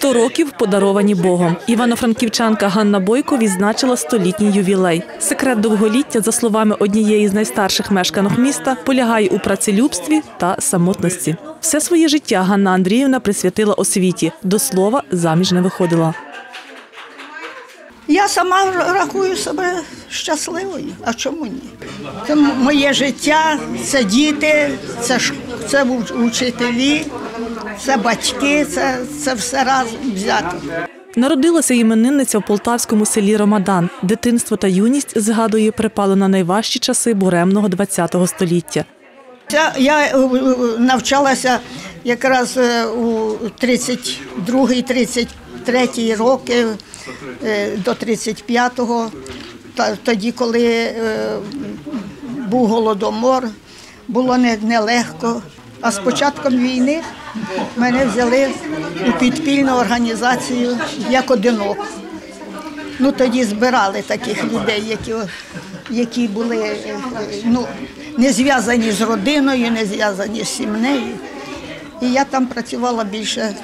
Сто років подаровані Богом. Івано-франківчанка Ганна Бойко відзначила столітній ювілей. Секрет довголіття, за словами однієї з найстарших мешканок міста, полягає у працелюбстві та самотності. Все своє життя Ганна Андріївна присвятила освіті. До слова, заміж не виходила. Я сама рахую себе щасливою. А чому ні? Це моє життя, це діти, це, це уч- учителі, це батьки, це, це все разом взято. Народилася іменинниця в полтавському селі Ромадан. Дитинство та юність, згадує, припало на найважчі часи буремного ХХ століття. Я е, е, навчалася якраз е, у 32-33 роки до 35-го, та- тоді, коли був голодомор, було не- нелегко. А з початком війни мене взяли у підпільну організацію як одинок. Ну тоді збирали таких людей, які, які були ну, не зв'язані з родиною, не зв'язані з сім'єю. І я там працювала більше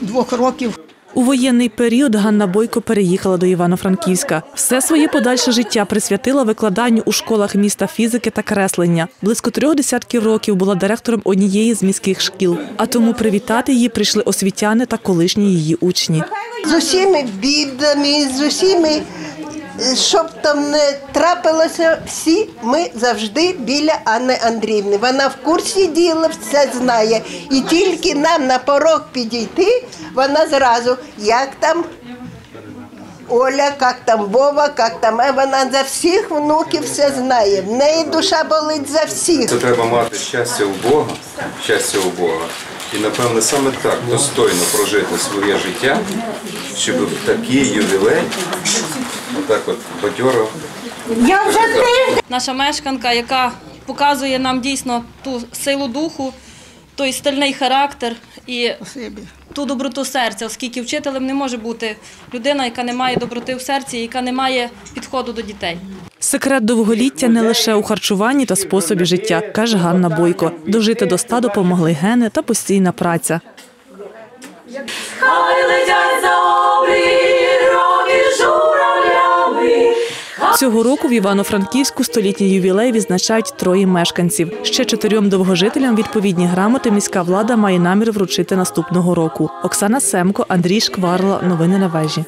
двох років. У воєнний період Ганна Бойко переїхала до Івано-Франківська. Все своє подальше життя присвятила викладанню у школах міста фізики та креслення. Близько трьох десятків років була директором однієї з міських шкіл. А тому привітати її прийшли освітяни та колишні її учні. з усіми бідами, з усіми, щоб там не трапилося, всі ми завжди біля Анни Андріївни. Вона в курсі діла, все знає. І тільки нам на порог підійти, вона зразу, як там. Оля, як там Вова, як там Е, вона за всіх внуків все знає. В неї душа болить за всіх. Це треба мати щастя у Бога, щастя у Бога. І напевне саме так достойно прожити своє життя, щоб в такий ювілей, отак от бадьоро наша мешканка, яка показує нам дійсно ту силу духу, той стальний характер і Спасибі. ту доброту серця, оскільки вчителем не може бути людина, яка не має доброти в серці, яка не має підходу до дітей. Секрет довголіття не лише у харчуванні та способі життя, каже Ганна Бойко. Дожити до ста допомогли гени та постійна праця. Хай летять за Цього року в Івано-Франківську столітній ювілей відзначають троє мешканців. Ще чотирьом довгожителям відповідні грамоти міська влада має намір вручити наступного року. Оксана Семко, Андрій Шкварла. Новини на вежі.